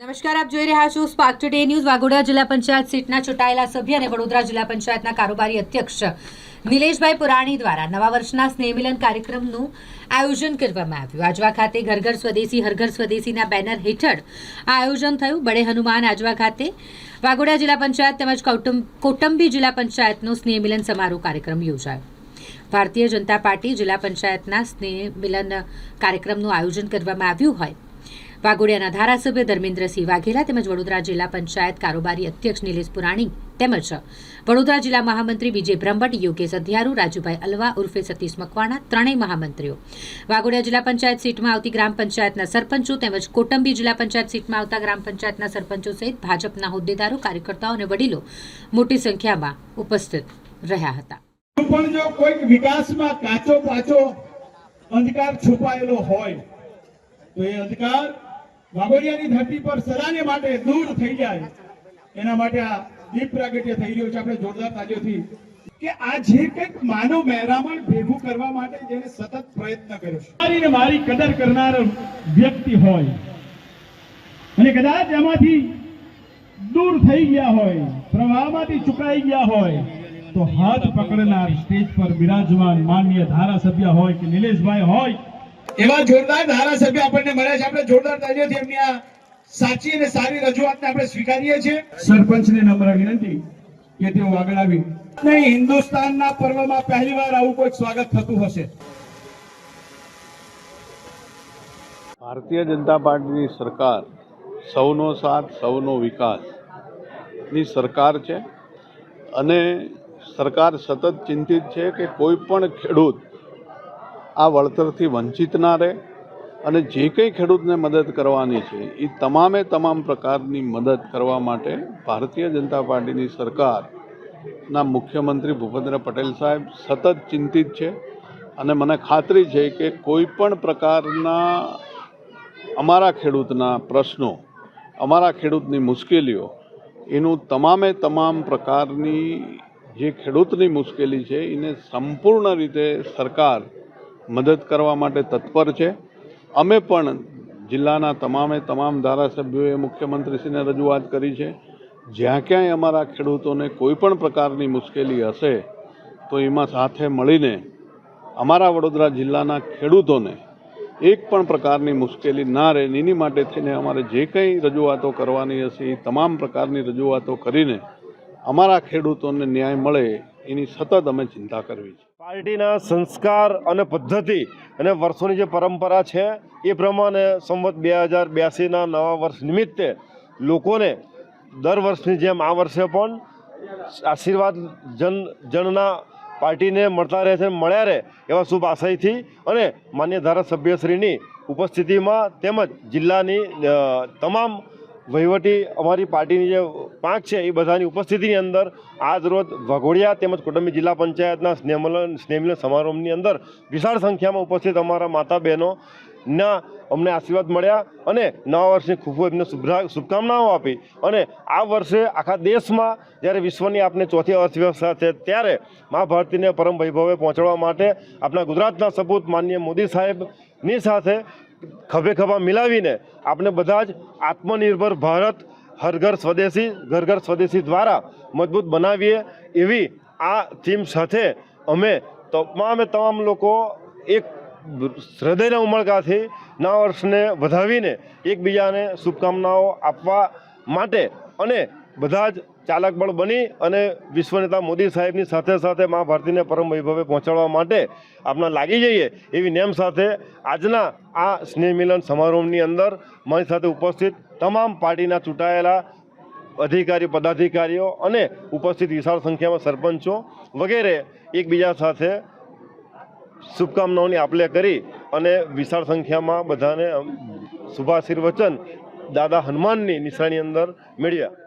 નમસ્કાર, આપ જોઈ રહ્યા છો સ્પાર્ક ટુડે ન્યૂઝ. વાઘોડિયા જિલ્લા પંચાયત સીટના ચૂંટાયેલા સભ્ય અને વડોદરા જિલ્લા પંચાયતના કારોબારી અધ્યક્ષ નિલેશભાઈ પુરાણી દ્વારા નવા વર્ષના સ્નેહમિલન કાર્યક્રમનું આયોજન કરવામાં આવ્યું. આજવા ખાતે ઘર ઘર સ્વદેશી હર સ્વદેશીના બેનર હેઠળ આ આયોજન થયું. બડે હનુમાન આજવા ખાતે વાઘોડિયા જિલ્લા પંચાયત તેમજ કૌટંબી જિલ્લા પંચાયતનો સ્નેહમિલન સમારોહ કાર્યક્રમ યોજાયો. ભારતીય જનતા પાર્ટી જિલ્લા પંચાયતના સ્નેહ મિલન કાર્યક્રમનું આયોજન કરવામાં આવ્યું હોય વાઘોડિયાના ધારાસભ્ય ધર્મેન્દ્રસિંહ વાઘેલા તેમજ વડોદરા જિલ્લા પંચાયત કારોબારી અધ્યક્ષ નિલેશ પુરાણી તેમજ વડોદરા જિલ્લા મહામંત્રી વિજય બ્રહ્મભટ્ટ યોગેશ અધ્યારુ, રાજુભાઈ અલવા ઉર્ફે સતીશ મકવાણા ત્રણેય મહામંત્રીઓ. વાઘોડિયા જિલ્લા પંચાયત સીટમાં આવતી ગ્રામ પંચાયતના સરપંચો તેમજ કોટંબી જિલ્લા પંચાયત સીટમાં આવતા ગ્રામ પંચાયતના સરપંચો સહિત ભાજપના હોદ્દેદારો, કાર્યકર્તાઓ અને વડીલો મોટી સંખ્યામાં ઉપસ્થિત રહ્યા હતા. પણ જો કોઈક વિકાસમાં કાચો પાચો અંધકાર છુપાયેલો હોય, તો એ અંધકાર વાઘોડિયાની ધરતી પર સદાને માટે દૂર થઈ જાય. એના માટે આ દીપ પ્રાગટ્ય થઈ રહ્યો છે આપણે જોરદાર તાલીઓથી કે આ જે કંઈક માનવ મહેરામણ ભેગું કરવા માટે જેને સતત પ્રયત્ન કર્યો છે. મારી મારી કદર કરનાર વ્યક્તિ હોય. અને કદાચ એમાંથી દૂર થઈ ગયા હોય, પ્રવાહમાંથી ચુકાઈ ગયા હોય, તો હાથ પકડનાર સ્ટેજ પર બિરાજમાન માન્ય ધારાસભ્ય હોય કે નિલેશભાઈ હોય એવા જોરદાર ધારાસભ્ય આપણને મળ્યા છે. આપણે જોરદાર તાળીઓથી એમની આ સાચી અને સારી રજૂઆતને આપણે સ્વીકારીએ છીએ. સરપંચને નમ્ર વિનંતી કે તેઓ આગળ આવી. નહીં હિન્દુસ્તાનના પર્વમાં પહેલીવાર આવું કોઈ સ્વાગત થતું હશે. ભારતીય જનતા પાર્ટીની સરકાર સૌનો સાથ સૌનો વિકાસની સરકાર છે. અને સરકાર સતત ચિંતિત છે કે કોઈ પણ ખેડૂત આ વળતરથી વંચિત ના રહે અને જે કંઈ ખેડૂતને મદદ કરવાની છે, એ તમામે તમામ પ્રકારની મદદ કરવા માટે ભારતીય જનતા પાર્ટીની સરકારના મુખ્યમંત્રી ભૂપેન્દ્ર પટેલ સાહેબ સતત ચિંતિત છે અને મને ખાતરી છે કે કોઈ પણ પ્રકારના અમારા ખેડૂતના પ્રશ્નો, અમારા ખેડૂતની મુશ્કેલીઓ, એનું તમામે તમામ પ્રકારની જે ખેડૂતની મુશ્કેલી છે, એને સંપૂર્ણ રીતે સરકાર મદદ કરવા માટે તત્પર છે. અમે પણ જિલ્લાના તમામે તમામ ધારાસભ્યોએ, મુખ્યમંત્રીશ્રીને રજૂઆત કરી છે. જ્યાં ક્યાંય અમારા ખેડૂતોને કોઈ પણ પ્રકારની મુશ્કેલી હશે, તો એમાં સાથે મળીને અમારા વડોદરા જિલ્લાના ખેડૂતોને એક પણ પ્રકારની મુશ્કેલી ના રહે એની માટે થઈને અમારે જે કંઈ રજૂઆતો કરવાની હશે, એ તમામ પ્રકારની રજૂઆતો કરીને અમારા ખેડૂતોને ન્યાય મળે એની સતત અમે ચિંતા કરવી છે. પાર્ટીના સંસ્કાર અને પદ્ધતિ અને વર્ષોની જે પરંપરા છે, એ પ્રમાણે સંવત બે હજાર બ્યાસીના નવા વર્ષ નિમિત્તે લોકોને દર વર્ષની જેમ આ વર્ષે પણ આશીર્વાદ જન, જનના પાર્ટીને મળતા રહે છે મળ્યા રહે એવા શુભ આશયથી અને માન્ય ધારાસભ્યશ્રીની ઉપસ્થિતિમાં તેમજ જિલ્લાની તમામ વહીવટી અમારી પાર્ટીની જે પાંખ છે એ બધાની ઉપસ્થિતિની અંદર આજ રોજ વાઘોડિયા તેમજ કુટુંબી જિલ્લા પંચાયતના સ્નેહમિલન સ્નેહમિલન સમારોહની અંદર વિશાળ સંખ્યામાં ઉપસ્થિત અમારા માતા બહેનો ના અમને આશીર્વાદ મળ્યા અને નવા વર્ષની ખૂબ ખૂબ એમને શુભકામનાઓ આપી. અને આ વર્ષે આખા દેશમાં જ્યારે વિશ્વની આપણે ચોથી અર્થવ્યવસ્થા છે ત્યારે મા ભારતીને પરમ વૈભવે પહોંચાડવા માટે આપણા ગુજરાતના સપૂત માનનીય મોદી સાહેબની સાથે ખભે ખભા મિલાવીને આપણે બધા જ આત્મનિર્ભર ભારત હર ઘર સ્વદેશી ઘર ઘર સ્વદેશી દ્વારા મજબૂત બનાવીએ એવી આ થીમ સાથે અમે તમામે તમામ લોકો એક હૃદયના ઉમળકાથી નવા વર્ષને વધાવીને એકબીજાને શુભકામનાઓ આપવા માટે અને બધા જ ચાલક બળ બની અને વિશ્વ નેતા મોદી સાહેબની સાથે સાથે મા ભારતીને પરમ વૈભવે પહોંચાડવા માટે આપણા લાગી જઈએ એવી નેમ સાથે આજના આ સ્નેહ મિલન સમારોહની અંદર મારી સાથે ઉપસ્થિત તમામ પાર્ટીના ચૂંટાયેલા અધિકારી, પદાધિકારીઓ અને ઉપસ્થિત વિશાળ સંખ્યામાં સરપંચો વગેરે એકબીજા સાથે શુભકામનાઓની આપલે કરી અને વિશાળ સંખ્યામાં બધાને શુભાશીર્વચન દાદા હનુમાનની નિશાની અંદર મેળવ્યા.